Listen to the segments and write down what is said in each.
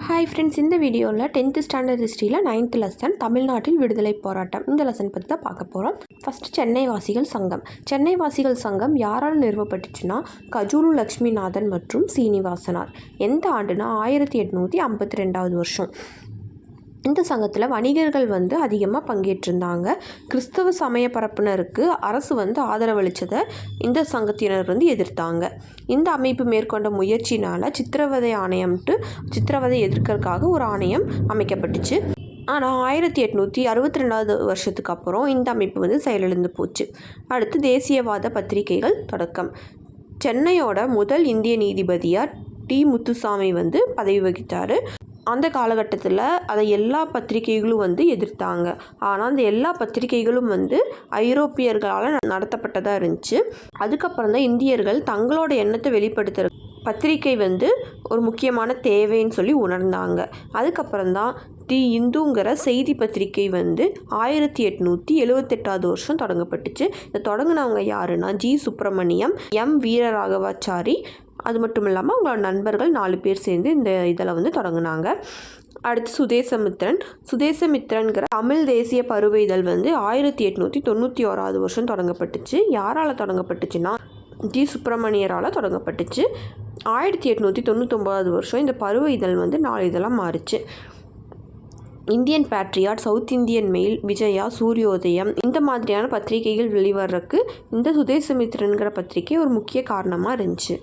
Hi friends இந்த வீடியோவில் tenth standard ஹிஸ்ட்ரியில் நைன்த் லெசன் தமிழ்நாட்டில் விடுதலை போராட்டம். இந்த லெசன் பற்றி தான் பார்க்க போகிறோம் ஃபஸ்ட்டு சென்னை வாசிகள் சங்கம். சென்னை வாசிகள் சங்கம் யாரால் நிறுவப்பட்டுச்சுன்னா கஜூரு லக்ஷ்மிநாதன் மற்றும் சீனிவாசனார். எந்த ஆண்டுனா ஆயிரத்தி எட்நூற்றி ஐம்பத்தி ரெண்டாவது வருஷம். இந்த சங்கத்தில் வணிகர்கள் வந்து அதிகமாக பங்கேற்றிருந்தாங்க. கிறிஸ்தவ சமய பரப்பினருக்கு அரசு வந்து ஆதரவளித்ததை இந்த சங்கத்தினர் வந்து எதிர்த்தாங்க. இந்த அமைப்பு மேற்கொண்ட முயற்சினால் சித்திரவதை ஆணையம்ட்டு சித்திரவதை எதிர்க்கறதுக்காக ஒரு ஆணையம் அமைக்கப்பட்டுச்சு. ஆனால் ஆயிரத்தி எட்நூற்றி அறுபத்தி ரெண்டாவது வருஷத்துக்கு அப்புறம் இந்த அமைப்பு வந்து செயலிழந்து போச்சு. அடுத்து தேசியவாத பத்திரிகைகள் தொடக்கம். சென்னையோட முதல் இந்திய நீதிபதியாக டி முத்துசாமி வந்து பதவி வகித்தார். அந்த காலகட்டத்தில் அதை எல்லா பத்திரிகைகளும் வந்து எதிர்த்தாங்க. ஆனால் அந்த எல்லா பத்திரிகைகளும் வந்து ஐரோப்பியர்களால் நடத்தப்பட்டதாக இருந்துச்சு. அதுக்கப்புறம் தான் இந்தியர்கள் தங்களோட எண்ணத்தை வெளிப்படுத்துகிற பத்திரிகை வந்து ஒரு முக்கியமான தேவைன்னு சொல்லி உணர்ந்தாங்க. அதுக்கப்புறம் தான் தி இந்துங்கிற செய்தி பத்திரிகை வந்து ஆயிரத்தி எட்நூற்றி எழுவத்தெட்டாவது வருஷம் தொடங்கப்பட்டுச்சு. இதை தொடங்கினவங்க யாருன்னா ஜி. சுப்பிரமணியம் எம். வீரராகவாச்சாரி அது மட்டும் இல்லாமல் அவங்களோட நண்பர்கள் நாலு பேர் சேர்ந்து இந்த இதில் வந்து தொடங்கினாங்க. அடுத்து சுதேசமித்ரன். சுதேசமித்ரன்கிற தமிழ் தேசிய பருவ இதழ் வந்து ஆயிரத்தி எட்நூற்றி தொண்ணூற்றி ஓராவது வருஷம் தொடங்கப்பட்டுச்சு. யாரால் தொடங்கப்பட்டுச்சுன்னா ஜி சுப்பிரமணியரால் தொடங்கப்பட்டுச்சு. ஆயிரத்தி எட்நூற்றி தொண்ணூத்தொம்பதாவது வருஷம் இந்த பருவ இதழ் வந்து நாலு இதழாக மாறுச்சு. Indian Patriot South Indian Mail Vijaya Suryodayam இந்த மாதிரியான பத்திரிகைகள் வெளிவர்றதுக்கு இந்த சுதேசமித்ரன்கிற பத்திரிகை ஒரு முக்கிய காரணமாக இருந்துச்சு.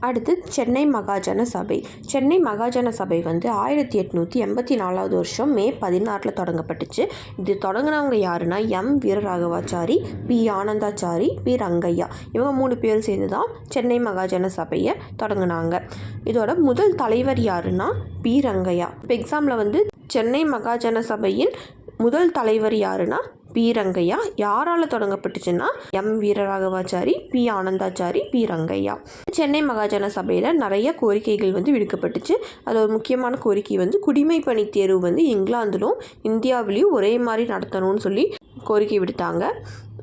அடுத்து சென்னை மகாஜன சபை. சென்னை மகாஜன சபை வந்து ஆயிரத்தி எட்நூற்றி எண்பத்தி நாலாவது வருஷம் மே பதினாறில் தொடங்கப்பட்டுச்சு. இது தொடங்கினவங்க யாருன்னா M. Veeraraghavachari P. Anandachari P. Rangaiah. இவங்க மூணு பேர் சேர்ந்து தான் சென்னை மகாஜன சபையை தொடங்கினாங்க. இதோட முதல் தலைவர் யாருன்னா பி. ரங்கையா. இப்போ எக்ஸாமில் வந்து சென்னை மகாஜன சபையின் முதல் தலைவர் யாருன்னா பி ரங்கையா? யாரால் தொடங்கப்பட்டுச்சுன்னா M Veeraraghavachari P Anandachari P Rangaiah. Chennai Mahajana சபையில் நிறைய கோரிக்கைகள் வந்து விடுக்கப்பட்டுச்சு. அது ஒரு முக்கியமான கோரிக்கை வந்து குடிமை பணி தேர்வு வந்து இங்கிலாந்திலும் இந்தியாவிலையும் ஒரே மாதிரி நடத்தணும்னு சொல்லி கோரிக்கை விடுத்தாங்க.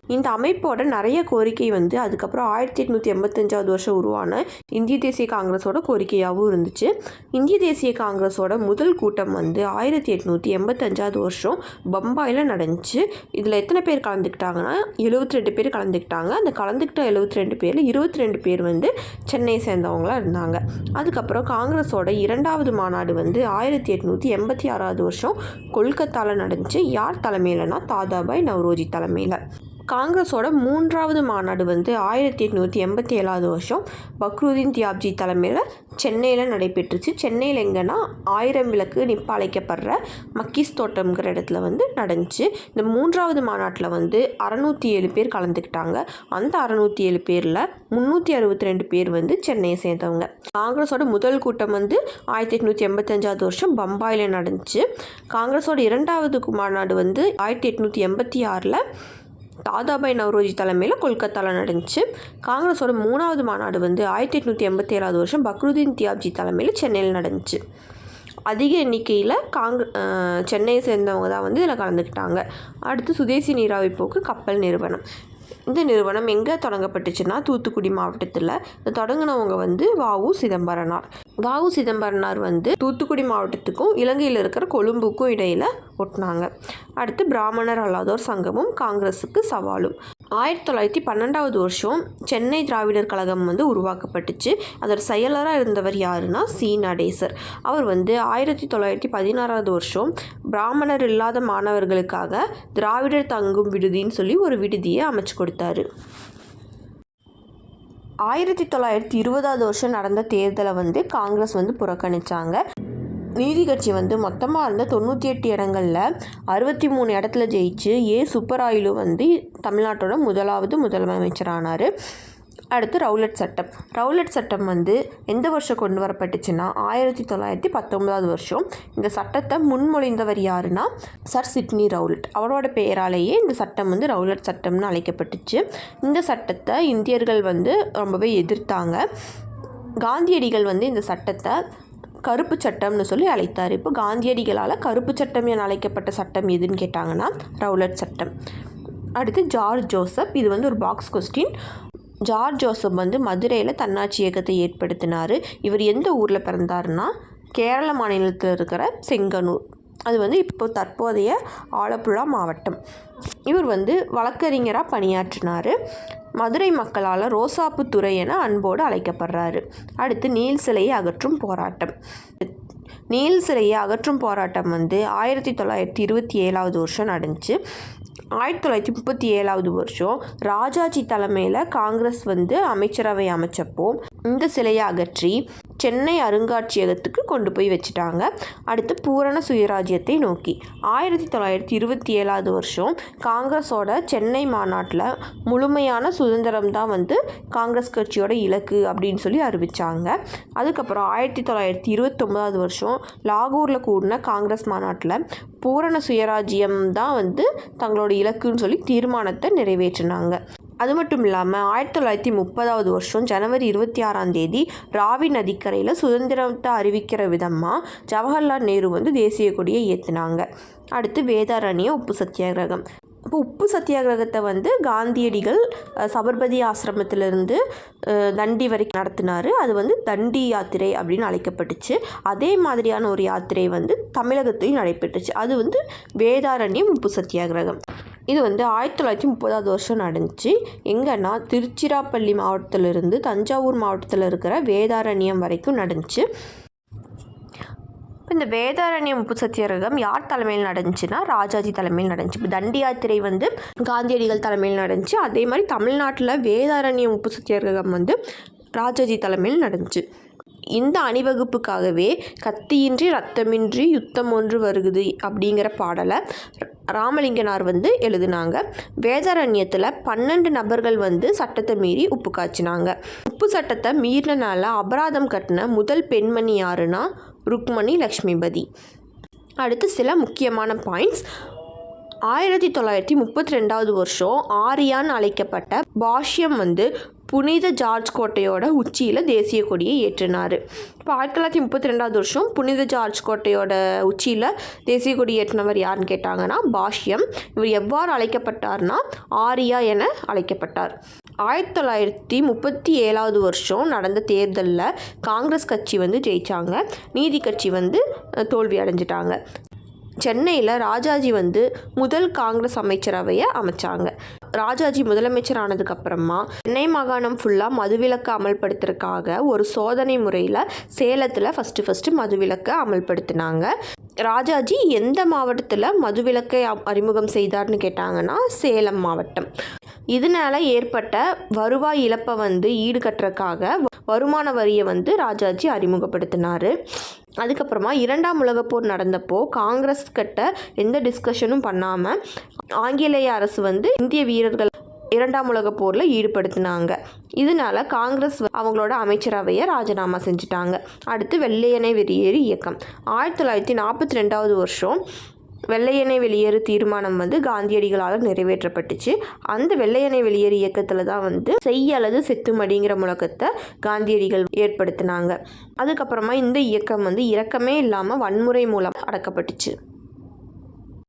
இந்த அமைப்போட நிறைய கோரிக்கை வந்து அதுக்கப்புறம் ஆயிரத்தி எட்நூற்றி எண்பத்தஞ்சாவது வருஷம் உருவான இந்திய தேசிய காங்கிரஸோட கோரிக்கையாகவும் இருந்துச்சு. இந்திய தேசிய காங்கிரஸோட முதல் கூட்டம் வந்து ஆயிரத்தி எட்நூற்றி எண்பத்தஞ்சாவது வருஷம் பம்பாயில் நடந்துச்சு. இதில் எத்தனை பேர் கலந்துக்கிட்டாங்கன்னா எழுபத்தி ரெண்டு பேர் கலந்துக்கிட்டாங்க. அந்த கலந்துக்கிட்ட எழுபத்தி ரெண்டு பேரில் இருபத்தி ரெண்டு பேர் வந்து சென்னை சேர்ந்தவங்களாக இருந்தாங்க. அதுக்கப்புறம் காங்கிரஸோட இரண்டாவது மாநாடு வந்து ஆயிரத்தி எட்நூற்றி எண்பத்தி ஆறாவது வருஷம் கொல்கத்தாவில் நடந்துச்சு. யார் தலைமையிலனா தாதாபாய் நவ்ரோஜி தலைமையில். காங்கிரஸோட மூன்றாவது மாநாடு வந்து ஆயிரத்தி எட்நூற்றி எண்பத்தி ஏழாவது வருஷம் பக்ருதீன் தியாப்ஜி தலைமையில் சென்னையில் நடைபெற்றுச்சு. சென்னையில் எங்கன்னா ஆயிரம் விளக்கு நிப்ப அழைக்கப்படுற மக்கீஸ் தோட்டம்ங்கிற இடத்துல வந்து நடந்துச்சு. இந்த மூன்றாவது மாநாட்டில் வந்து அறநூற்றி ஏழு பேர் கலந்துக்கிட்டாங்க. அந்த அறநூற்றி ஏழு பேரில் முந்நூற்றி அறுபத்தி ரெண்டு பேர் வந்து சென்னையை சேர்ந்தவங்க. காங்கிரஸோட முதல் கூட்டம் வந்து ஆயிரத்தி எட்நூற்றி எண்பத்தஞ்சாவது வருஷம் பம்பாயில் நடந்துச்சு. காங்கிரஸோட இரண்டாவது மாநாடு வந்து ஆயிரத்தி எட்நூற்றி எண்பத்தி ஆறில் தாதாபாய் நவ்ரோஜி தலைமையில் கொல்கத்தாவில் நடந்துச்சு காங்கிரஸோட மூணாவது மாநாடு வந்து ஆயிரத்தி எட்நூற்றி எண்பத்தி ஏழாவது வருஷம் பக்ருதீன் தியாப்ஜி தலைமையில் சென்னையில் நடந்துச்சு அதிக எண்ணிக்கையில் காங்க சென்னையை சேர்ந்தவங்க தான் வந்து இதில் கலந்துக்கிட்டாங்க. அடுத்து சுதேசி நீராவி போக்கு கப்பல் நிறுவனம். இந்த நிறுவனம் எங்கே தொடங்கப்பட்டுச்சுன்னா தூத்துக்குடி மாவட்டத்தில் தொடங்கினவங்க வந்து வாவு சிதம்பரனார். வாவு சிதம்பரனார் வந்து தூத்துக்குடி மாவட்டத்துக்கும் இலங்கையில் இருக்கிற கொழும்புக்கும் இடையில் ஒட்டினாங்க. அடுத்து பிராமணர் அல்லாதோர் சங்கமும் காங்கிரஸுக்கு சவாலும். ஆயிரத்தி தொள்ளாயிரத்தி பன்னெண்டாவது வருஷம் சென்னை திராவிடர் கழகம் வந்து உருவாக்கப்பட்டுச்சு. அதோட செயலராக இருந்தவர் யாருன்னா சி. நடேசர். அவர் வந்து ஆயிரத்தி தொள்ளாயிரத்தி பதினாறாவது வருஷம் பிராமணர் இல்லாத மாணவர்களுக்காக திராவிடர் தங்கும் விடுதின்னு சொல்லி ஒரு விடுதியை அமைச்சு கொடுத்தாரு. ஆயிரத்தி தொள்ளாயிரத்தி இருபதாவது வருஷம் நடந்த தேர்தலை வந்து காங்கிரஸ் வந்து புறக்கணித்தாங்க நீதி கட்சி வந்து மொத்தமாக இருந்த தொண்ணூற்றி எட்டு இடங்களில் அறுபத்தி மூணு இடத்துல ஜெயிச்சு ஏ. சுப்பராயலு வந்து தமிழ்நாட்டோட முதலாவது முதலமைச்சரானார். அடுத்து ரவுலட் சட்டம். ரவுலட் சட்டம் வந்து எந்த வருஷம் கொண்டு வரப்பட்டுச்சுன்னா ஆயிரத்தி தொள்ளாயிரத்தி பத்தொன்பதாவது வருஷம். இந்த சட்டத்தை முன்மொழிந்தவர் யாருன்னா சர் சிட்னி ரவுலட். அவரோட பெயராலேயே இந்த சட்டம் வந்து ரவுலட் சட்டம்னு அழைக்கப்பட்டுச்சு. இந்த சட்டத்தை இந்தியர்கள் வந்து ரொம்பவே எதிர்த்தாங்க. காந்தியடிகள் வந்து இந்த சட்டத்தை கருப்பு சட்டம்னு சொல்லி அழைத்தார். இப்போ காந்தியடிகளால் கருப்பு சட்டம் என அழைக்கப்பட்ட சட்டம் எதுன்னு கேட்டாங்கன்னா ரவுலட் சட்டம். அடுத்து ஜார்ஜ் ஜோசப். இது வந்து ஒரு பாக்ஸ் கொஸ்டின் ஜார்ஜ் ஜோசப் வந்து மதுரையில் தன்னாட்சி இயக்கத்தை ஏற்படுத்தினார். இவர் எந்த ஊரில் பிறந்தாருன்னா கேரள மாநிலத்தில் இருக்கிற செங்கனூர். அது வந்து இப்போ தற்போதைய ஆலப்புழா மாவட்டம். இவர் வந்து வழக்கறிஞராக பணியாற்றினார். மதுரை மக்களால் ரோசாப்பு துறை என அன்போடு அழைக்கப்படுறாரு. அடுத்து நீல் சிலையை அகற்றும் போராட்டம். நீல் சிலையை அகற்றும் போராட்டம் வந்து ஆயிரத்தி தொள்ளாயிரத்தி இருபத்தி ஏழாவது வருஷம் நடந்துச்சு. ஆயிரத்தி தொள்ளாயிரத்தி முப்பத்தி ஏழாவது வருஷம் ராஜாஜி தலைமையில் காங்கிரஸ் வந்து அமைச்சரவை அமைச்சப்போ இந்த சிலையை அகற்றி சென்னை அருங்காட்சியகத்துக்கு கொண்டு போய் வச்சுட்டாங்க. அடுத்து பூரண சுயராஜ்யத்தை நோக்கி. ஆயிரத்தி தொள்ளாயிரத்தி இருபத்தி ஏழாவது வருஷம் காங்கிரஸோட சென்னை மாநாட்டில் முழுமையான சுதந்திரம் தான் வந்து காங்கிரஸ் கட்சியோட இலக்கு அப்படின்னு சொல்லி அறிவித்தாங்க அதுக்கப்புறம் ஆயிரத்தி தொள்ளாயிரத்தி இருபத்தொம்போதாவது வருஷம் லாகூரில் கூடின காங்கிரஸ் மாநாட்டில் பூரண சுயராஜ்யம் தான் வந்து தங்களோட இலக்குன்னு சொல்லி தீர்மானத்தை நிறைவேற்றினாங்க. அது மட்டும் இல்லாமல் ஆயிரத்தி தொள்ளாயிரத்தி முப்பதாவது வருஷம் ஜனவரி இருபத்தி ஆறாம் தேதி ராவி நதிக்கரையில் சுதந்திரத்தை அறிவிக்கிற விதமாக ஜவஹர்லால் நேரு வந்து தேசிய கொடியை ஏற்றினாங்க அடுத்து வேதாரண்ய உப்பு சத்தியாகிரகம். இப்போ உப்பு சத்தியாகிரகத்தை வந்து காந்தியடிகள் சபர்மதி ஆசிரமத்திலிருந்து தண்டி வரைக்கும் நடத்தினார். அது வந்து தண்டி யாத்திரை அப்படின்னு அழைக்கப்பட்டுச்சு. அதே மாதிரியான ஒரு யாத்திரை வந்து தமிழகத்திலையும் நடைபெற்றுச்சு. அது வந்து வேதாரண்யம் உப்பு சத்தியாகிரகம். இது வந்து ஆயிரத்தி தொள்ளாயிரத்தி முப்பதாவது வருஷம் நடந்துச்சு. எங்கன்னா திருச்சிராப்பள்ளி மாவட்டத்திலிருந்து தஞ்சாவூர் மாவட்டத்தில் இருக்கிற வேதாரண்யம் வரைக்கும் நடந்துச்சு. இப்போ இந்த வேதாரண்யம் உப்பு சத்தியாகிரகம் யார் தலைமையில் நடந்துச்சுன்னா ராஜாஜி தலைமையில் நடந்துச்சு. இப்போ தண்டி யாத்திரை வந்து காந்தியடிகள் தலைமையில் நடந்துச்சு. அதே மாதிரி தமிழ்நாட்டில் வேதாரண்யம் உப்பு சத்தியாகிரகம் வந்து ராஜாஜி தலைமையில் நடந்துச்சு. இந்த அணிவகுப்புக்காகவே கத்தியின்றி ரத்தமின்றி யுத்தம் ஒன்று வருகுது அப்படிங்கிற பாடலை ராமலிங்கனார் வந்து எழுதினாங்க. வேதாரண்யத்தில் பன்னெண்டு நபர்கள் வந்து சட்டத்தை மீறி உப்பு காய்ச்சினாங்க. உப்பு சட்டத்தை மீறினால அபராதம் கட்டின முதல் பெண்மணி யாருன்னா ருக்மணி லக்ஷ்மிபதி. அடுத்து சில முக்கியமான பாயிண்ட்ஸ். ஆயிரத்தி தொள்ளாயிரத்தி முப்பத்தி ரெண்டாவது வருஷம் ஆரியான்னு அழைக்கப்பட்ட பாஷ்யம் வந்து புனித ஜார்ஜ் கோட்டையோட உச்சியில் தேசிய கொடியை ஏற்றினார். இப்போ ஆயிரத்தி தொள்ளாயிரத்தி முப்பத்தி ரெண்டாவது வருஷம் புனித ஜார்ஜ் கோட்டையோட உச்சியில் தேசிய கொடி ஏற்றினவர் யாருன்னு கேட்டாங்கன்னா பாஷ்யம். இவர் எவ்வாறு அழைக்கப்பட்டார்னா ஆரியா என அழைக்கப்பட்டார். ஆயிரத்தி தொள்ளாயிரத்தி முப்பத்தி ஏழாவது வருஷம் நடந்த தேர்தலில் காங்கிரஸ் கட்சி வந்து ஜெயித்தாங்க நீதி கட்சி வந்து தோல்வி அடைஞ்சிட்டாங்க. சென்னையில் ராஜாஜி வந்து முதல் காங்கிரஸ் அமைச்சரவையை அமைச்சாங்க. ராஜாஜி முதலமைச்சர் ஆனதுக்கப்புறமா சென்னை மாகாணம் ஃபுல்லாக மதுவிலக்கு அமல்படுத்துறதுக்காக ஒரு சோதனை முறையில் சேலத்தில் ஃபஸ்ட்டு ஃபஸ்ட்டு மதுவிலக்கு அமல்படுத்தினாங்க. ராஜாஜி எந்த மாவட்டத்தில் மதுவிலக்கை அறிமுகம் செய்தார்னு கேட்டாங்கன்னா சேலம் மாவட்டம். இதனால ஏற்பட்ட வருவாய் இழப்பை வந்து ஈடுகட்டுறதுக்காக வருமான வரியை வந்து ராஜாஜி அறிமுகப்படுத்தினார். அதுக்கப்புறமா இரண்டாம் உலகப் போர் நடந்தப்போ காங்கிரஸ் கிட்ட எந்த டிஸ்கஷனும் பண்ணாமல் ஆங்கிலேய அரசு வந்து இந்திய வீரர்கள் இரண்டாம் உலக போரில் ஈடுபடுத்தினாங்க. இதனால காங்கிரஸ் அவங்களோட அமைச்சரவையை ராஜினாமா செஞ்சுட்டாங்க. அடுத்து வெள்ளையனை வெளியேறு இயக்கம். ஆயிரத்தி தொள்ளாயிரத்தி நாற்பத்தி ரெண்டாவது வருஷம் வெள்ளையனை வெளியேறு தீர்மானம் வந்து காந்தியடிகளால் நிறைவேற்றப்பட்டுச்சு. அந்த வெள்ளையனை வெளியேறு இயக்கத்தில் தான் வந்து செய் அல்லது செத்துமடிங்கிற முழக்கத்தை காந்தியடிகள் ஏற்படுத்தினாங்க. அதுக்கப்புறமா இந்த இயக்கம் வந்து இரக்கமே இல்லாமல் வன்முறை மூலம் அடக்கப்பட்டுச்சு.